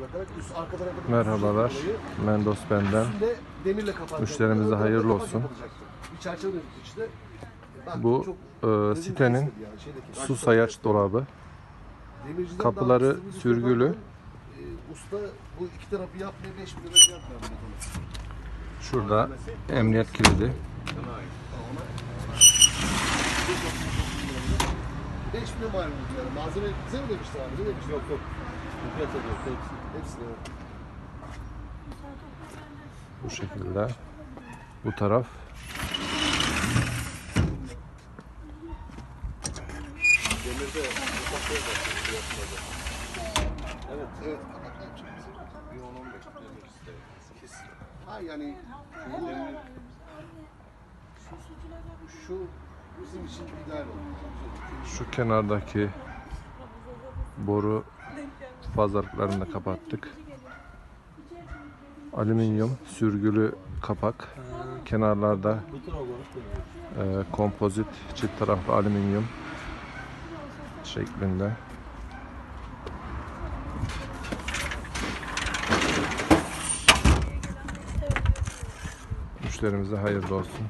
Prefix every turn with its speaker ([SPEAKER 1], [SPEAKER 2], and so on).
[SPEAKER 1] bırakarak üst arka tarafa
[SPEAKER 2] Merhabalar. Mendos benden.
[SPEAKER 1] üstünde demirle kapatacak.
[SPEAKER 2] Müşterimize hayırlı olsun.
[SPEAKER 1] Bir çerçeve işte. Bak,
[SPEAKER 2] Bu
[SPEAKER 1] çok
[SPEAKER 2] e, sitenin
[SPEAKER 1] yani, şeydeki.
[SPEAKER 2] su sayaç dolabı.
[SPEAKER 1] Demirciden
[SPEAKER 2] kapıları sürgülü.
[SPEAKER 1] e, usta bu iki tarafı yapmıyor 5 bin lira fiyat.
[SPEAKER 2] Şurada emniyet kilidi.
[SPEAKER 1] 5 bin lira malum. Malzeme bize mi demişti abi? Ne demişti? Yok yok.
[SPEAKER 2] Bu şekilde. Bu taraf.
[SPEAKER 1] Demirde ufak var. fiyatlarda. Evet. Evet. Kapaklar çok güzel. Bir 10-15 demir işte. Kesin. Ha yani.
[SPEAKER 2] Şu kenardaki boru pazarlıklarını da kapattık. Alüminyum sürgülü kapak. Kenarlarda e, kompozit çift taraflı alüminyum şeklinde. Müşterimize hayırlı olsun.